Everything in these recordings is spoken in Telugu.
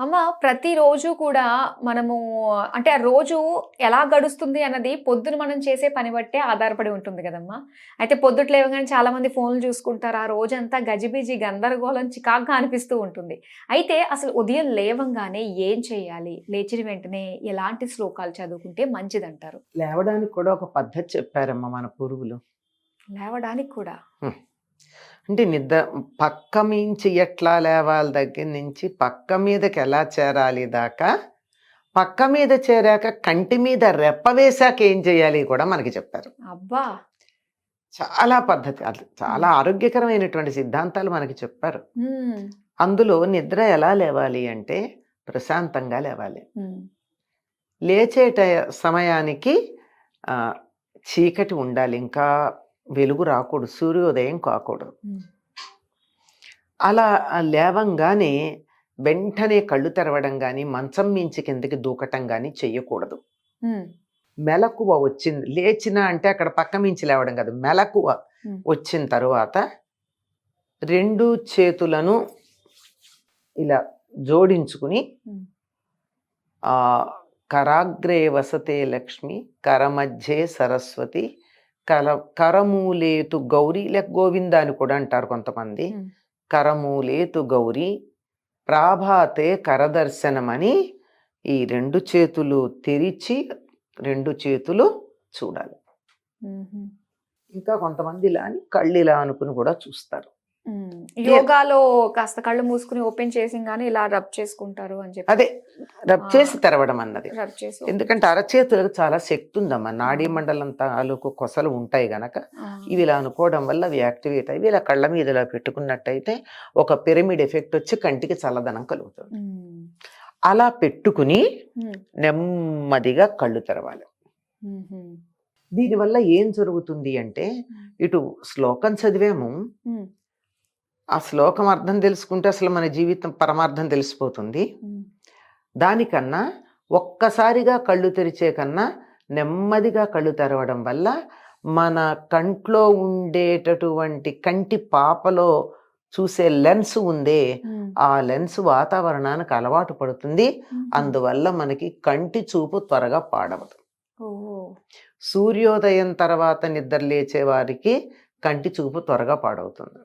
అమ్మ ప్రతిరోజు కూడా మనము అంటే ఆ రోజు ఎలా గడుస్తుంది అన్నది పొద్దున మనం చేసే పని బట్టే ఆధారపడి ఉంటుంది కదమ్మా. అయితే పొద్దుట లేవగానే చాలా మంది ఫోన్లు చూసుకుంటారు. ఆ రోజంతా గజిబిజి గందరగోళం చికాగ్గా అనిపిస్తూ ఉంటుంది. అయితే అసలు ఉదయం లేవంగానే ఏం చేయాలి? లేచిన వెంటనే ఎలాంటి శ్లోకాలు చదువుకుంటే మంచిదంటారు? లేవడానికి కూడా ఒక పద్ధతి చెప్పారమ్మ మన పూర్వులు. లేవడానికి కూడా? అంటే నిద్ర పక్క మించి ఎట్లా లేవాలి దగ్గర నుంచి పక్క మీదకి ఎలా చేరాలి దాకా? పక్క మీద చేరాక కంటి మీద రెప్ప వేశాక ఏం చేయాలి కూడా మనకి చెప్పారు. అబ్బా! చాలా పద్ధతి చాలా ఆరోగ్యకరమైనటువంటి సిద్ధాంతాలు మనకి చెప్పారు. అందులో నిద్ర ఎలా లేవాలి అంటే ప్రశాంతంగా లేవాలి. ఉమ్, లేచే టయ- సమయానికి చీకటి ఉండాలి. ఇంకా వెలుగు రాకూడదు సూర్యోదయం కాకూడదు అలా లేవంగానే వెంటనే కళ్ళు తెరవడం కానీ మంచం మించి కిందకి దూకటం కానీ చెయ్యకూడదు మెలకువ వచ్చింది లేచిన అంటే అక్కడ పక్క మించి లేవడం కాదు మెలకువ. వచ్చిన తరువాత రెండు చేతులను ఇలా జోడించుకుని. ఆ కరాగ్రే వసతే లక్ష్మి కరమధ్యే సరస్వతి కల కరమూలేతు గౌరీ లేక గోవింద అని కూడా అంటారు కొంతమంది. కరమూలేతు గౌరీ ప్రాభాతే కరదర్శనమని ఈ రెండు చేతులు తెరిచి రెండు చేతులు చూడాలి ఇంకా కొంతమంది ఇలా అని కళ్ళు ఇలా అనుకుని కూడా చూస్తారు. యోగాలో కాస్త కళ్ళు మూసుకుని ఓపెన్ చేసి కానీ ఇలా రబ్ చేసుకుంటారు అని చెప్పి. అదే రబ్. చేసి తెరవడం అన్నది. రబ్ చేసి ఎందుకంటే అరచేతులకు చాలా శక్తి ఉందమ్మా. నాడీ మండలం తాలూకు కొసలు ఉంటాయి గనక ఇవి ఇలా అనుకోవడం వల్ల అవి యాక్టివేట్ అయ్యి ఇలా కళ్ళ మీద ఇలా పెట్టుకున్నట్టయితే ఒక పిరమిడ్ ఎఫెక్ట్ వచ్చి కంటికి చల్లదనం కలుగుతుంది. అలా పెట్టుకుని నెమ్మదిగా కళ్ళు తెరవాలి. దీనివల్ల ఏం జరుగుతుంది అంటే ఇటు శ్లోకం చదివాము. ఆ శ్లోకం అర్థం తెలుసుకుంటే అసలు మన జీవితం పరమార్థం తెలిసిపోతుంది. దానికన్నా ఒక్కసారిగా కళ్ళు తెరిచే కన్నా నెమ్మదిగా కళ్ళు తెరవడం వల్ల మన కంట్లో ఉండేటటువంటి కంటి పాపలో చూసే లెన్స్ ఉందే. ఆ లెన్స్ వాతావరణానికి అలవాటు పడుతుంది. అందువల్ల మనకి కంటి చూపు త్వరగా పాడవదు. సూర్యోదయం తర్వాత నిద్ర లేచే వారికి కంటి చూపు త్వరగా పాడవుతుంది.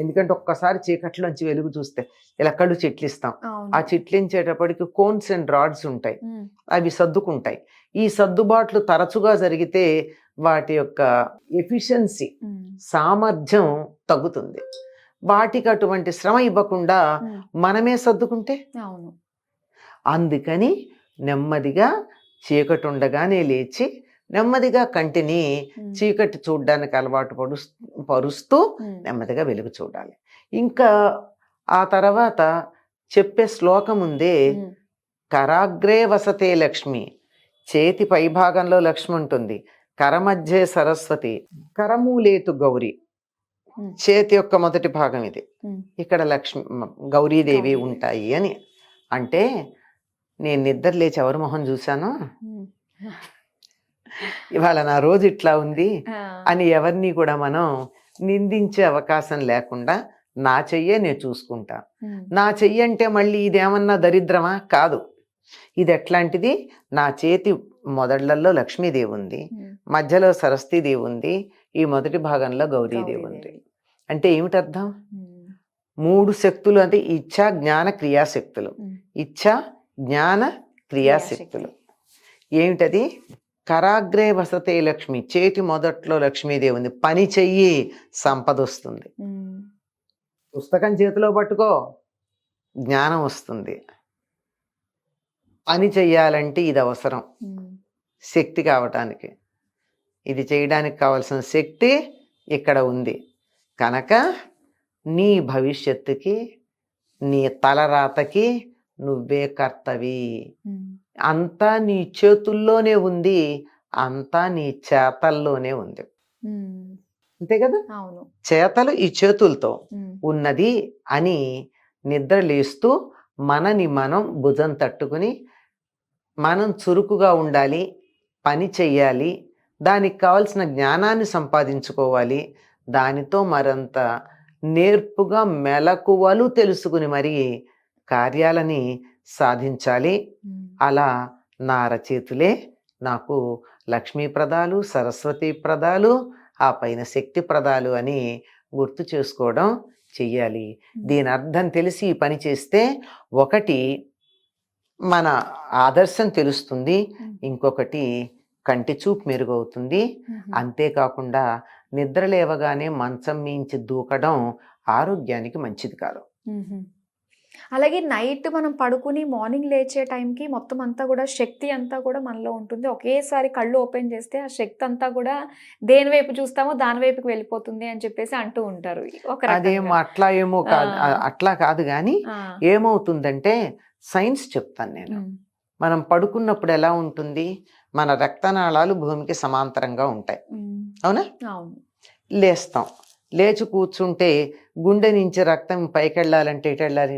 ఎందుకంటే ఒక్కసారి చీకట్లోంచి వెలుగు చూస్తే ఇలా కళ్ళు చిట్లిస్తాం ఆ చిట్లించేటప్పటికి కోన్స్ అండ్ రాడ్స్ ఉంటాయి. అవి సర్దుకుంటాయి. ఈ సర్దుబాట్లు తరచుగా జరిగితే వాటి యొక్క ఎఫిషియన్సీ సామర్థ్యం తగ్గుతుంది. వాటికి అటువంటి శ్రమ ఇవ్వకుండా మనమే సర్దుకుంటే? అవును. అందుకని నెమ్మదిగా చీకటి ఉండగానే లేచి నెమ్మదిగా కంటిని చీకటి చూడడానికి అలవాటు పడు పరుస్తూ నెమ్మదిగా వెలుగు చూడాలి. ఇంకా ఆ తర్వాత చెప్పే శ్లోకం ఉందే కరాగ్రే వసతే లక్ష్మి. చేతి పైభాగంలో లక్ష్మి ఉంటుంది. కరమధ్యే సరస్వతి. కరమూలేతు గౌరి. చేతి యొక్క మొదటి భాగం ఇది. ఇక్కడ లక్ష్మి గౌరీదేవి. ఉంటాయి అని. అంటే నేను నిద్ర లేచి ఎవరి మొహం చూశాను. ఇవాళ నా రోజు ఇట్లా ఉంది అని ఎవరిని కూడా మనం నిందించే అవకాశం లేకుండా నా చెయ్యే నేను చూసుకుంటా. నా చెయ్యి అంటే మళ్ళీ ఇదేమన్నా దరిద్రమా? కాదు. ఇది ఎట్లాంటిది? నా చేతి మొదళ్ళలో లక్ష్మీదేవి ఉంది మధ్యలో సరస్వతీదేవి ఉంది ఈ మొదటి భాగంలో గౌరీదేవి ఉంది. అంటే ఏమిటి అర్థం ఉమ్, మూడు శక్తులు అంటే ఇచ్ఛ జ్ఞాన క్రియాశక్తులు. ఇచ్ఛ జ్ఞాన క్రియాశక్తులు. ఏమిటది? కరాగ్రే వసతే లక్ష్మి చేతి మొదట్లో లక్ష్మీదేవి ఉంది పని చెయ్యి సంపద వస్తుంది. పుస్తకం చేతిలో పట్టుకో జ్ఞానం వస్తుంది. పని చెయ్యాలంటే ఇది అవసరం. శక్తి కావటానికి. ఇది చేయడానికి కావలసిన శక్తి ఇక్కడ ఉంది. కనుక నీ భవిష్యత్తుకి నీ తలరాతకి నువ్వే కర్తవి. అంతా నీ చేతుల్లోనే ఉంది అంతా నీ చేతల్లోనే ఉంది. అంతే కదా? చేతలు ఈ చేతులతో ఉన్నది అని నిద్ర లేస్తూ మనని మనం భుజం తట్టుకుని మనం చురుకుగా ఉండాలి పని చెయ్యాలి దానికి కావలసిన జ్ఞానాన్ని సంపాదించుకోవాలి దానితో మరంత నేర్పుగా మెలకువలు తెలుసుకుని మరి కార్యాలని సాధించాలి. అలా నా రచయితులే నాకు లక్ష్మీ ప్రదాలు సరస్వతి ప్రదాలు ఆ పైన శక్తి ప్రదాలు అని గుర్తు చేసుకోవడం చెయ్యాలి. దీని అర్థం తెలిసి ఈ పని చేస్తే ఒకటి మన ఆదర్శం తెలుస్తుంది ఇంకొకటి కంటి చూపు మెరుగవుతుంది. అంతేకాకుండా నిద్ర లేవగానే మంచం మించి దూకడం ఆరోగ్యానికి మంచిది కాదు. అలాగే నైట్ మనం పడుకుని మార్నింగ్ లేచే టైంకి మొత్తం అంతా కూడా శక్తి అంతా కూడా మనలో ఉంటుంది. ఒకేసారి కళ్ళు ఓపెన్ చేస్తే ఆ శక్తి అంతా కూడా దేని వైపు చూస్తామో దాని వైపుకి వెళ్ళిపోతుంది అని చెప్పేసి అంటూ ఉంటారు. ఒక అదేమో. అట్లా ఏమో కాదు. అట్లా కాదు కానీ ఏమవుతుందంటే సైన్స్ చెప్తాను నేను. మనం పడుకున్నప్పుడు ఎలా ఉంటుంది? మన రక్తనాళాలు భూమికి సమాంతరంగా ఉంటాయి. అవును. లేస్తాం. లేచి కూర్చుంటే గుండె నుంచి రక్తం పైకి వెళ్ళాలంటే ఇటు వెళ్ళాలి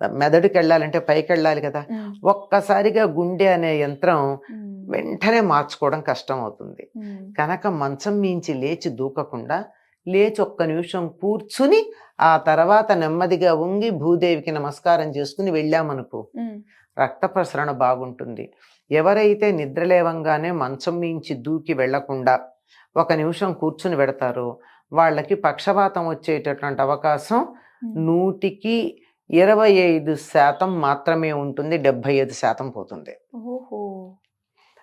మెదడుకి వెళ్ళాలంటే పైకి వెళ్ళాలి కదా. ఒక్కసారిగా గుండె అనే యంత్రం. వెంటనే మార్చుకోవడం కష్టం అవుతుంది. కనుక మంచం మించి లేచి దూకకుండా లేచి ఒక్క నిమిషం కూర్చుని ఆ తర్వాత నెమ్మదిగా ఉంగి భూదేవికి నమస్కారం చేసుకుని వెళ్ళామనుకో. రక్త ప్రసరణ బాగుంటుంది ఎవరైతే నిద్రలేవంగానే మంచం మించి దూకి వెళ్ళకుండా ఒక నిమిషం కూర్చుని పెడతారో వాళ్ళకి పక్షవాతం వచ్చేటటువంటి అవకాశం. నూటికి ఇరవై ఐదు శాతం మాత్రమే ఉంటుంది డెబ్బై ఐదు శాతం పోతుంది ఓహో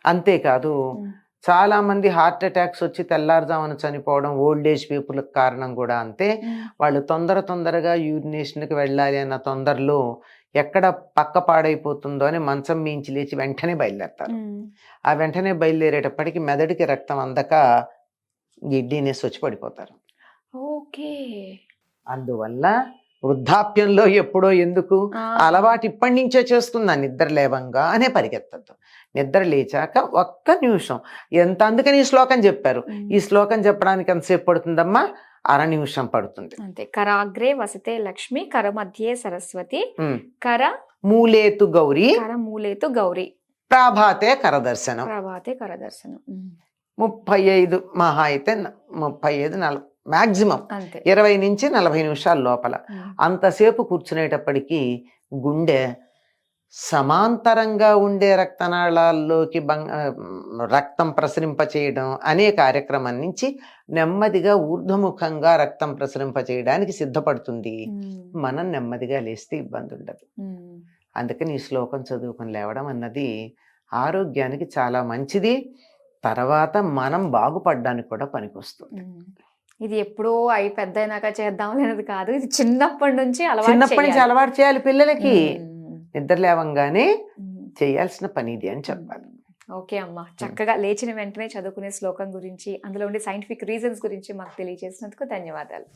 అంతేకాదు మ్మ్. చాలా మంది హార్ట్ అటాక్స్ వచ్చి తెల్లారుజామున చనిపోవడం ఓల్డ్ ఏజ్ పీపుల్కి కారణం కూడా అంతే. వాళ్ళు తొందర తొందరగా యూరినేషన్కి వెళ్ళాలి అన్న తొందరలో ఎక్కడ పక్క పాడైపోతుందో అని మంచం మించి లేచి వెంటనే బయలుదేరతారు. ఆ వెంటనే బయలుదేరేటప్పటికి మెదడుకి రక్తం అందక గిడ్డీనేసి వచ్చి పడిపోతారు. ఓకే. అందువల్ల వృద్ధాప్యంలో ఎప్పుడో ఎందుకు. అలవాటు ఇప్పటి నుంచే చేస్తున్నా నిద్ర లేవంగానే పరిగెత్తద్దు. నిద్ర లేచాక ఒక్క నిమిషం. ఎంత అందుకని ఈ శ్లోకం చెప్పారు. ఈ శ్లోకం చెప్పడానికి ఎంతసేపు పడుతుందమ్మా? అర నిమిషం పడుతుంది. అంతే. కరాగ్రే వసతే లక్ష్మి కర మధ్యే సరస్వతి. కర మూలేతు గౌరీ కర మూలేతు గౌరీ. ప్రాభాతే కరదర్శనం ప్రభాతే కరదర్శనం. ముప్పై ఐదు మహా అయితే ముప్పై ఐదు నలభై మాక్సిమం అంతే ఇరవై నుంచి నలభై నిమిషాల లోపల. అంతసేపు కూర్చునేటప్పటికి గుండె సమాంతరంగా ఉండే రక్తనాళాల్లోకి బంగ రక్తం ప్రసరింప చేయడం అనే కార్యక్రమం నుంచి నెమ్మదిగా ఊర్ధ్వముఖంగా రక్తం ప్రసరింప చేయడానికి సిద్ధపడుతుంది. మనం నెమ్మదిగా లేస్తే ఇబ్బంది ఉండదు. అందుకని ఈ శ్లోకం చదువుకొని లేవడం అన్నది ఆరోగ్యానికి చాలా మంచిది తర్వాత మనం బాగుపడడానికి కూడా పనికొస్తుంది. ఇది ఎప్పుడో అయి పెద్ద అయినాక చేద్దాం అనేది కాదు ఇది చిన్నప్పటి నుంచి అలవాటు చిన్నప్పటి నుంచి. అలవాటు చేయాలి పిల్లలకి. నిద్ర లేవంగానే. చేయాల్సిన పని ఇది అని చెప్పాలి ఓకే అమ్మా చక్కగా లేచిన వెంటనే చదువుకునే శ్లోకం గురించి అందులో ఉండే సైంటిఫిక్ రీజన్స్ గురించి మాకు తెలియజేసినందుకు ధన్యవాదాలు